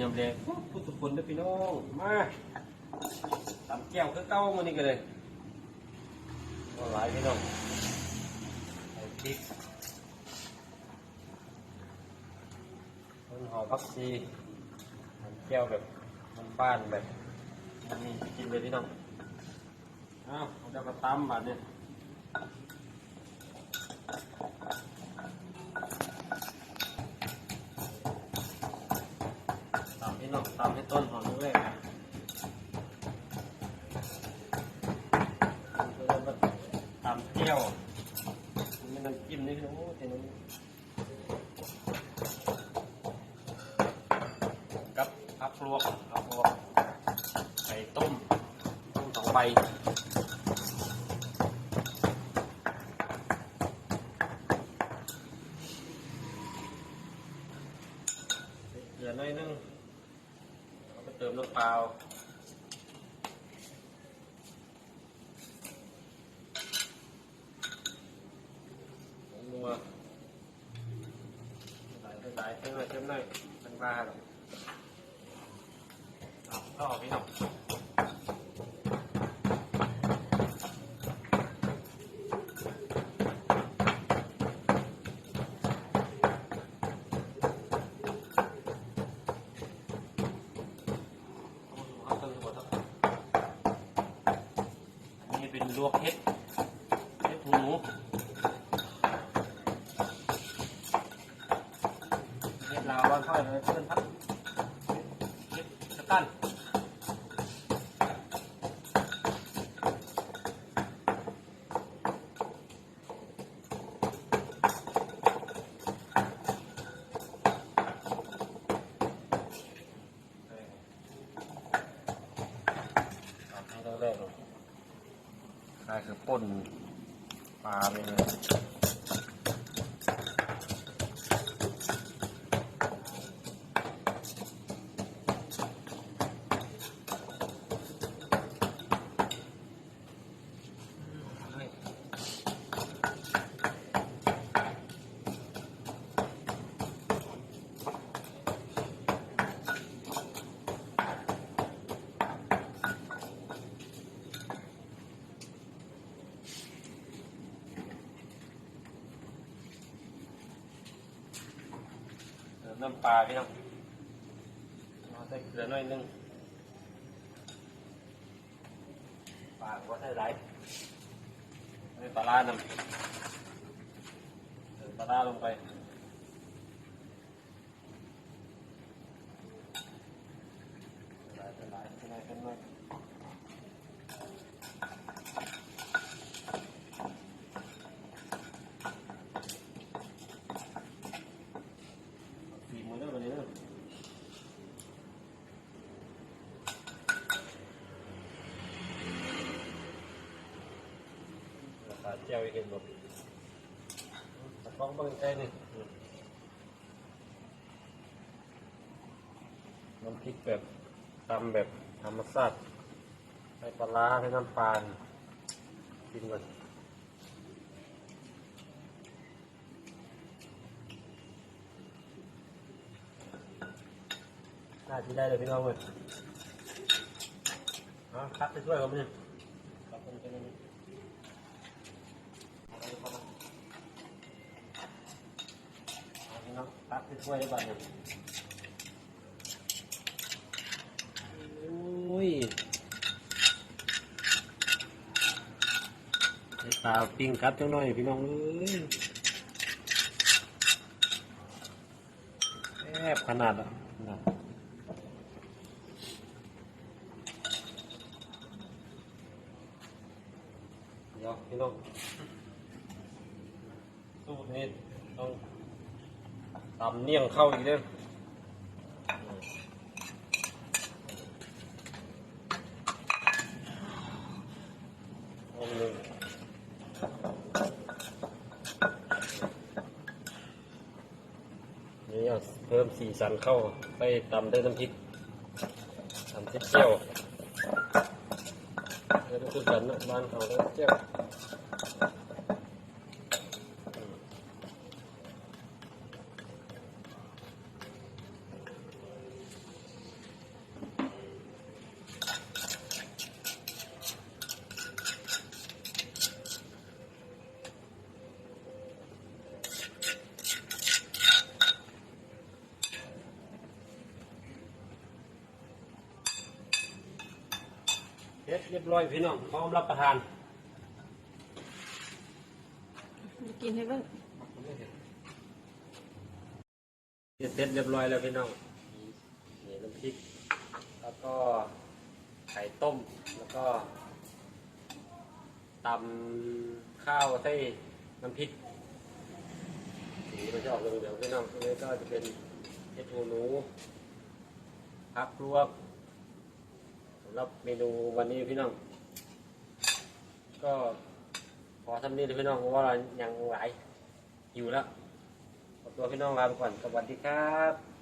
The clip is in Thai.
ยำแดงพุทธคุณเด้อพี่น้องมาตำแก้วคือเก้ามานี่กันเลยก็หลายพี่น้องใส่พริกต้นหอมผักชีตำแก้วแบบบ้านแบบอันนี้กินเลยพี่น้องอ้าวเราจะกระตำแบบนี้ตำพี่น้องตำให้ต้นหอมด้วยแล้วก็ ตำแก้วมันน้ำจิ้มนี่โอ้เจ๋งเลยกับผักลวกผักลวกไก่ต้มต้มสองใบเกลือหน่อยนึงแล้วก็เติมน้ำเปล่าผงนัวห ลายหลายเติมหน่อยเติมหน่อยเป็นบ้าหรอกเอาเข้าออกพี่น้องเอาเติมหมดแล้วอันนี้เป็นลวกเห็ดเห็ดหู เห็ดลาวบ้านค่อยเลยเพื่อนพักเห็ดกระตันทำให้แรกๆเลยคล้ายคือป่นปลาไปเลย น้ำปลาพี่น้องเอาใส่เกลือหน่อยนึงปลาก็ใส่ไรใส่ปลาล่าน้ำเติมปลาล่าลงไปใส่หลายใส่หลายใส่หลายใส่หน่อยฝีมือเด้อวันนี้เด้อ ราคาเจียวอีกเห็นบ่ตะกร้องเบิ่งใจนี่น้ำพริกแบบตำแบบธรรมชาติใส่ปลาร้าใส่น้ำปลากินก่อนน่ากินได้เลยพี่น้องเลยเอคัดไปช่วยผมนี่คัดไปช่วยผมนี่เอาได้ เอาพี่น้องคัดไปช่วยได้บ้างเนี่ยโอ้ยตาปิ้งกัดจังหน่อยพี่น้องเอ้ยแอบขนาดอะนะเดี๋ยวพี่น้อง ตรนี้ต้องตำเนียงเข้าอีกเด้อนี่เพิ่มสีสันเข้าไปตำด้วยน้ำพริกตำพริกเจียวเดี๋ยวดูกันนะบ้านเขาแล้วเจียว เสร็จเรียบร้อยพี่น้องพร้อมรับประทานกินให้เบิ่งเสร็จเรียบร้อยแล้วพี่น้องนี่น้ำพริก แล้วก็ไข่ต้ม แล้วก็ตำข้าวใส่น้ำพริกสีมันจะออกเหลืองๆพี่น้องตรงนี้ก็จะเป็นเห็ดหูหนูพักลวก สำหรับเมนูวันนี้พี่น้อง ก็ขอทำนี้เลยพี่น้องเพราะว่าเรายังไหลหิวแล้วขอตัวพี่น้องลาไปก่อนสวัสดีครับ